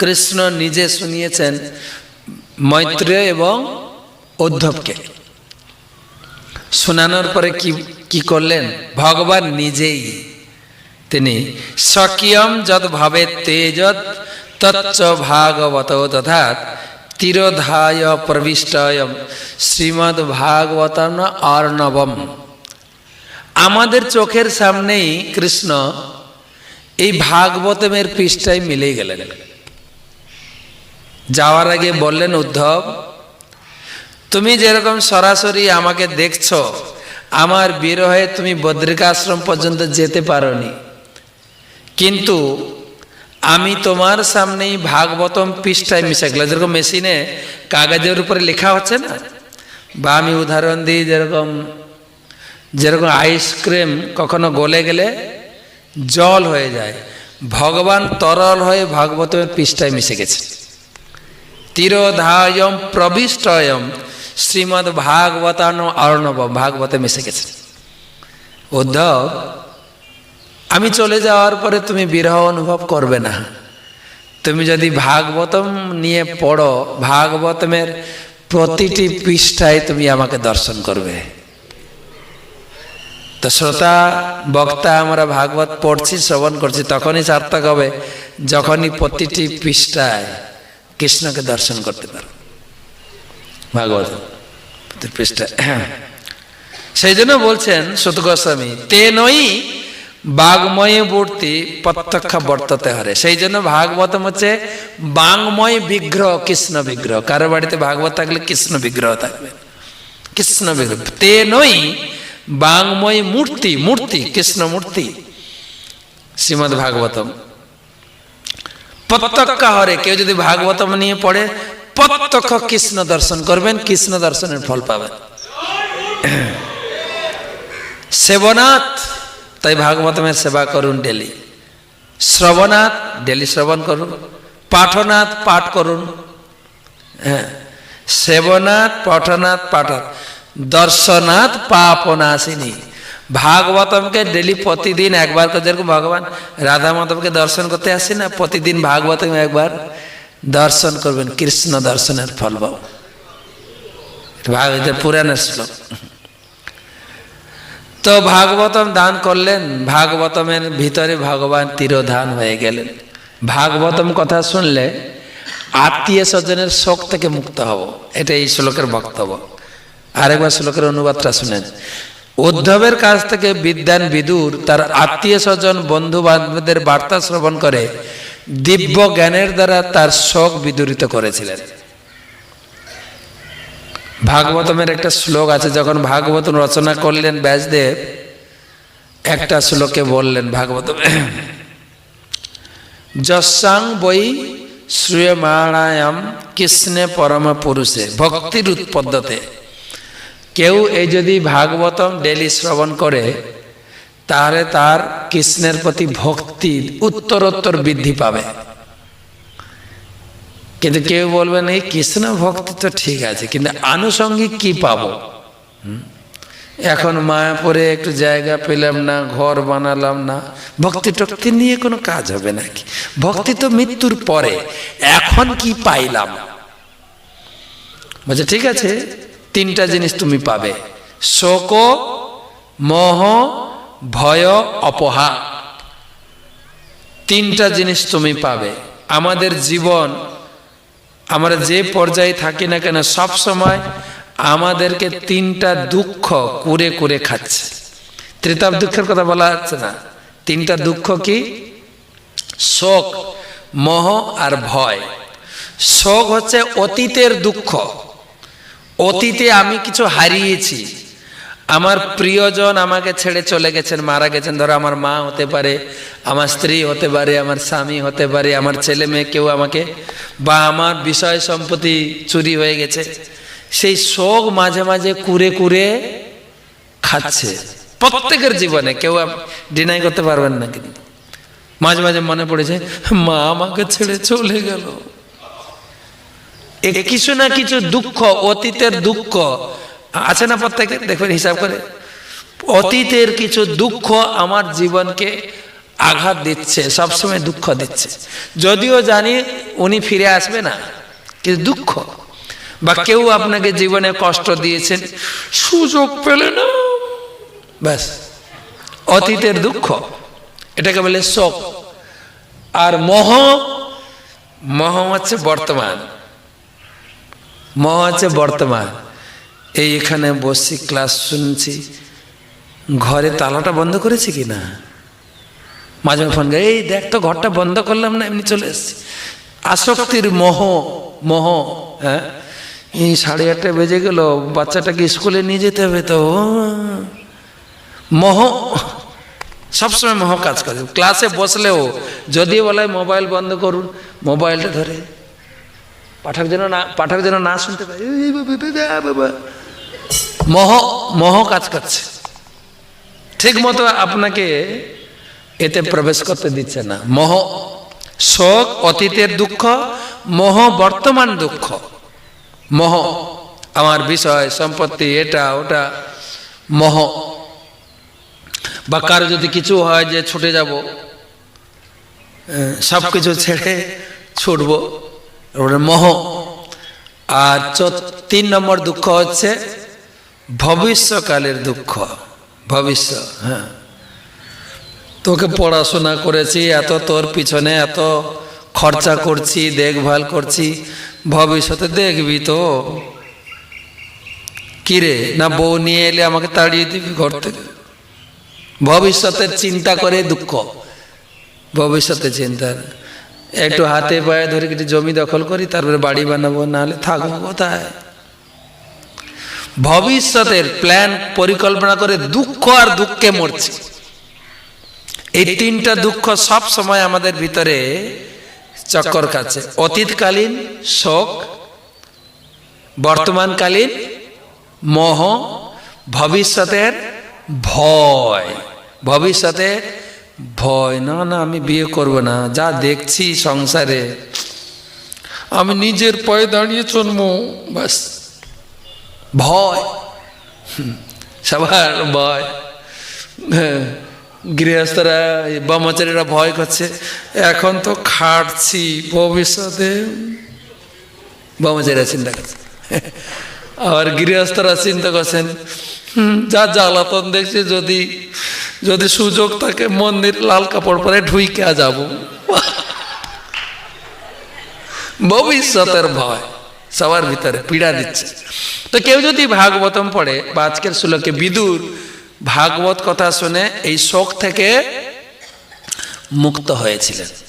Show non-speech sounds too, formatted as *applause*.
কৃষ্ণ নিজে শুনিয়েছেন মৈত্রেয় এবং উদ্ধবকে। শোনানোর পরে কি কি করলেন? ভগবান নিজেই তিনি স্বকীয়ম যদ ভাবে তেজত তচ্চ ভাগবত তথা তিরোধায় প্রবিষ্টয়ম শ্রীমদ্ ভাগবতম অর্ণবম। আমাদের চোখের সামনেই কৃষ্ণ এই ভাগবতমের পৃষ্ঠায় মিলে গেলেন। যাওয়ার আগে বললেন, উদ্ধব, তুমি যেরকম সরাসরি আমাকে দেখছ, আমার বিরহে তুমি বদ্রিকাশ্রম পর্যন্ত যেতে পারোনি। কিন্তু আমি তোমার সামনেই ভাগবতম পৃষ্ঠায় মিশে গেল যেরকম মেশিনে কাগজের উপরে লেখা হচ্ছে না? বা আমি উদাহরণ দিই, যেরকম যেরকম আইসক্রিম কখনো গলে গেলে জল হয়ে যায়, ভগবান তরল হয়ে ভাগবতের পৃষ্ঠায় মিশে গেছে। তিরোধায়ম প্রবিষ্টয়ম। শ্রীমদ্ ভাগবতান অর্ণব, ভাগবতে মিশে গেছে। উদ্ধব, আমি চলে যাওয়ার পরে তুমি বিরহ অনুভব করবে না। তুমি যদি ভাগবতম নিয়ে পড়ো, ভাগবতমের প্রতিটি পৃষ্ঠায় তুমি আমাকে দর্শন করবে। তো শ্রোতা, বক্তা, আমরা ভাগবত পড়ছি, শ্রবণ করছি, তখনই সার্থক হবে, যখনই প্রতিটি পৃষ্ঠায় কৃষ্ণকে দর্শন করতে পারো। ভাগবত পৃষ্ঠা। সেই জন্য বলছেন সুত গোস্বামী, তে নই বাংময় মূর্তি প্রত্যক্ষ বর্ততে হরে। সেই জন্য ভাগবতম হচ্ছে, বাংময় বিগ্রহ, কৃষ্ণ বিগ্রহ। কারও বাড়িতে ভাগবত থাকলে কৃষ্ণ বিগ্রহ থাকবে। কৃষ্ণ বিগ্রহ। তে নই বাংময় মূর্তি মূর্তি, কৃষ্ণ মূর্তি। শ্রীমদ ভাগবতম। প্রত্যক্ষ হরে। কেউ যদি ভাগবতম নিয়ে পড়ে, প্রত্যক্ষ কৃষ্ণ দর্শন করবেন, কৃষ্ণ দর্শনের ফল পাবেন। *clears throat* সেবনাথ, তাই ভাগবতমের সেবা করুন ডেলি। শ্রবণাথ ডেলি শ্রবণ করুন। পাঠনাথ পাঠ করুন। হ্যাঁ সেবনাথ পঠনাথ পাঠ দর্শনাথ পাপনাশিনী। ভাগবতমকে ডেলি প্রতিদিন একবার করে, যেরকম ভগবান রাধা মাধবকে দর্শন করতে আসি না, প্রতিদিন ভাগবতম একবার দর্শন করবেন, কৃষ্ণ দর্শনের ফল পাব। ভাগবতের পুরাণের শ্লোক। তো ভাগবতম দান করলেন, ভাগবতমের ভিতরে ভগবান তিরোধান হয়ে গেলেন। ভাগবতম কথা শুনলে আত্মীয় স্বজনের শোক থেকে মুক্ত হব এটা এই শ্লোকের বক্তব্য। আরেকবার শ্লোকের অনুবাদটা শুনেন। উদ্ধবের কাছ থেকে বিদ্যান বিদুর, তার আত্মীয় স্বজন বন্ধু বান্ধবদের বার্তা শ্রবণ করে দিব্য জ্ঞানের দ্বারা তার শোক বিদূরিত করেছিলেন। ভাগবতমের একটা শ্লোক আছে, যখন ভাগবতম রচনা করলেন ব্যাসদেব, একটা শ্লোকে বললেন ভাগবত যশাং বই শ্রুয়মাণায়াম কৃষ্ণে পরম পুরুষে ভক্তির উৎপদ্যতে কেউ এই যদি ভাগবতম ডেলি শ্রবণ করে, তাহলে তার কৃষ্ণের প্রতি ভক্তি উত্তরোত্তর বৃদ্ধি পাবে। কিন্তু কেউ বলবেন এই কৃষ্ণ ভক্তি তো ঠিক আছে, কিন্তু আনুষঙ্গিক কি পাব? এখন মায়াপুরে একটু জায়গা পেলাম না, ঘর বানালাম না, ভক্তি টক্তি নিয়ে কোনো কাজ হবে নাকি? ভক্তি তো মৃত্যুর পরে, এখন কি পাইলাম? বলছে ঠিক আছে? তিনটা জিনিস তুমি পাবে। শোক, মোহ, ভয়, অপহা। তিনটা জিনিস তুমি পাবে। আমাদের জীবন, আমরা যে পর্যায়ে থাকি না কেন, সব সময় আমাদেরকে তিনটা দুঃখ কুরে কুরে খাচ্ছে। ত্রিতাপ দুঃখের কথা বলা যাচ্ছে না। তিনটা দুঃখ কি? শোক, মোহ আর ভয়। শোক হচ্ছে অতীতের দুঃখ। অতীতে আমি কিছু হারিয়েছি। আমার প্রিয়জন আমাকে ছেড়ে চলে গেছেন, মারা গেছেন। ধরো আমার মা হতে পারে, আমার স্ত্রী হতে পারে, আমার স্বামী হতে পারে, আমার ছেলে মেয়ে কেউ আমাকে বা আমার বিষয় সম্পত্তি চুরি হয়ে গেছে। সেই শোক মাঝে মাঝে কুরে কুরে খাচ্ছে। প্রত্যেকের জীবনে কেউ ডিনাই করতে পারবেন না কিন্তু। মাঝে মাঝে মনে পড়েছে মা আমাকে ছেড়ে চলে গেল। কিছু না কিছু দুঃখ, অতীতের দুঃখ। আছে না প্রত্যেকে? দেখবেন হিসাব করে। অতীতের কিছু দুঃখ আমার জীবনকে আঘাত দিচ্ছে, সবসময় দুঃখ দিচ্ছে। যদিও জানি উনি ফিরে আসবে না, কিন্তু দুঃখ। বা কেউ আপনাকে জীবনে কষ্ট দিয়েছেন, সুযোগ পেলে না। ব্যাস। অতীতের দুঃখ, এটাকে বলে শোক। আর মহ মহ হচ্ছে বর্তমান। মোহ হচ্ছে বর্তমান। এই এখানে বসছি ক্লাস শুনছি। ঘরে তালাটা বন্ধ করেছি কি না? মাঝে ফোন এই দেখ তো, ঘরটা বন্ধ করলাম না, এমনি চলে এসছি। আসক্তির মোহ মোহ হ্যাঁ? এই সাড়ে আটটা বেজে গেল, বাচ্চাটাকে স্কুলে নিয়ে যেতে হবে তো। মোহ, সবসময় মোহ কাজ করে। ক্লাসে বসলেও, যদি বলে মোবাইল বন্ধ করুন, মোবাইলটা ধরে। পাঠক যেন না পাঠক যেন না শুনতে পায়। মোহ মোহ কাজ করছে। ঠিক মতো আপনাকে এতে প্রবেশ করতে দিচ্ছে না। মোহ, শোক, অতীতের দুঃখ, মোহ, বর্তমান দুঃখ। মোহ, আমার বিষয়, সম্পত্তি, এটা, ওটা। মোহ, বা কারও যদি কিছু হয় যে ছুটে যাব সব কিছু ছেড়ে ছুটবো। ওটা মোহ। আর তিন নম্বর দুঃখ হচ্ছে ভবিষ্যকালের দুঃখ। ভবিষ্য হ্যাঁ। তোকে পড়াশোনা করেছি, এত তোর পিছনে এত খরচা করছি, দেখভাল করছি, ভবিষ্যতে দেখবি তো। কিরে, না বউ নিয়ে এলে আমাকে তাড়িয়ে দিবি ঘর থেকে? ভবিষ্যতের চিন্তা করে দুঃখ। ভবিষ্যতে চিন্তা। একটু হাতে পায়ে ধরে কিছু জমি দখল করি তারপরে বাড়ি বানাবো নাহলে থাকব কোথায়? ভবিষ্যতের প্ল্যান পরিকল্পনা করে দুঃখ আর দুঃখে মরছি। এই তিনটা দুঃখ সব সময় আমাদের ভিতরে চক্কর কাছে অতীতকালীন শোক বর্তমানকালীন মোহ ভবিষ্যতের ভয়। ভবিষ্যতে ভয় না না আমি বিয়ে করব না। যা দেখছি সংসারে আমি নিজের পায়ে দাঁড়িয়ে চলবো বাস ভয় সবার ভয়। হ্যাঁ, গৃহস্থরা ব্রহ্মচারীরা ভয় করছে। এখন তো খাটছি ভবিষ্যতে। ব্রহ্মচারীরা চিন্তা করছে। আর গৃহস্থরা চিন্তা করছেন যা জ্বালাতন দেখছে যদি যদি সুযোগ থাকে মন্দির লাল কাপড় পরে ঢুইকে যাব। ভবিষ্যতের ভয়, সবার ভিতরে পীড়া দিচ্ছে। তো কেউ যদি ভাগবতম পড়ে, বা আজকের শ্লোকে বিদুর, ভাগবত কথা শুনে এই শোক থেকে মুক্ত হয়েছিলেন।